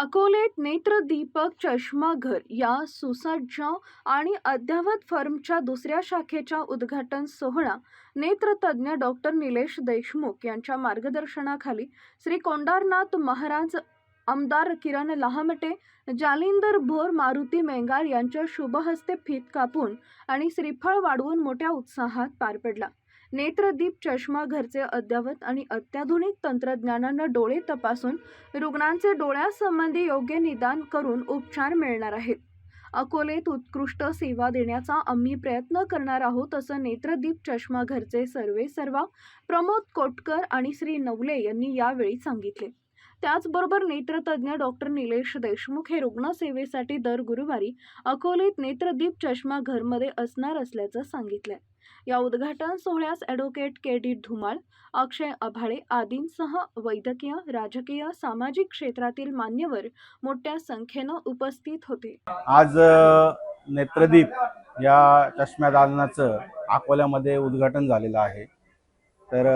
अकोलेत नेत्रदीपक चष्माघर या सुसज्ज आणि अद्ययावत फर्मच्या दुसऱ्या शाखेच्या उद्घाटन सोहळा. नेत्रतज्ज्ञ डॉक्टर निलेश देशमुख यांच्या मार्गदर्शनाखाली श्री कोंडारनाथ महाराज आमदार किरण लहामटे जालिंदर भोर मारुती मेंगार यांच्या शुभहस्ते फीत कापून आणि श्रीफळ वाढवून मोठ्या उत्साहात पार पडला. नेत्रदीप चष्मा घरचे अद्ययावत आणि अत्याधुनिक तंत्रज्ञानानं डोळे तपासून रुग्णांचे डोळ्यासंबंधी योग्य निदान करून उपचार मिळणार आहेत. अकोलेत उत्कृष्ट सेवा देण्याचा आम्ही प्रयत्न करणार आहोत असं नेत्रदीप चष्मा घरचे सर्वे सर्वा प्रमोद कोटकर आणि श्री नवले यांनी यावेळी सांगितले. त्याचबरोबर नेत्रतज्ञ डॉक्टर निलेश देशमुख हे रुग्णसेवेसाठी दर गुरुवारी अकोलेत नेत्रदीप चष्मा घरमध्ये असणार असल्याचं सांगितलंय. या उद्घाटन सोहळ्यास advocate K D Dhumal Akshay Abhale आदींसह वैद्यकीय राजकीय सामाजिक क्षेत्रातील मान्यवर मोठ्या संख्येनं उपस्थित होते. आज नेत्रदीप या चष्म्या दालनाचं अकोल्यामध्ये उद्घाटन झालेलं आहे. तर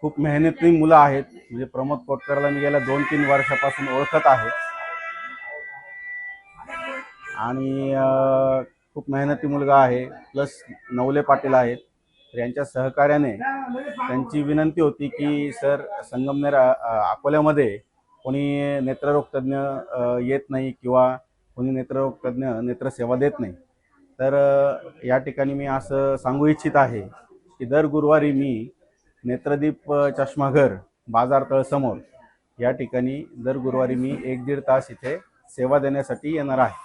खूप मेहनती मुलं आहेत. म्हणजे प्रमोद कोटकरला मी गेल्या दोन तीन वर्षापासून ओळखत आहे. आणि खूप मेहनती मुलगा आहे प्लस नवले पाटील आहेत. तर यांच्या सहकार्याने त्यांची विनंती होती की सर संगमनेर अकोल्यामध्ये कोणी नेत्ररोग तज्ज्ञ येत नाही किंवा कोणी नेत्ररोग तज्ज्ञ नेत्रसेवा देत नाही. तर या ठिकाणी मी असं सांगू इच्छित आहे की दर गुरुवारी मी नेत्रदीप चष्माघर बाजारतळ समोर या ठिकाणी दर गुरुवारी मी एक दीड तास इथे सेवा देण्यासाठी येणार आहे.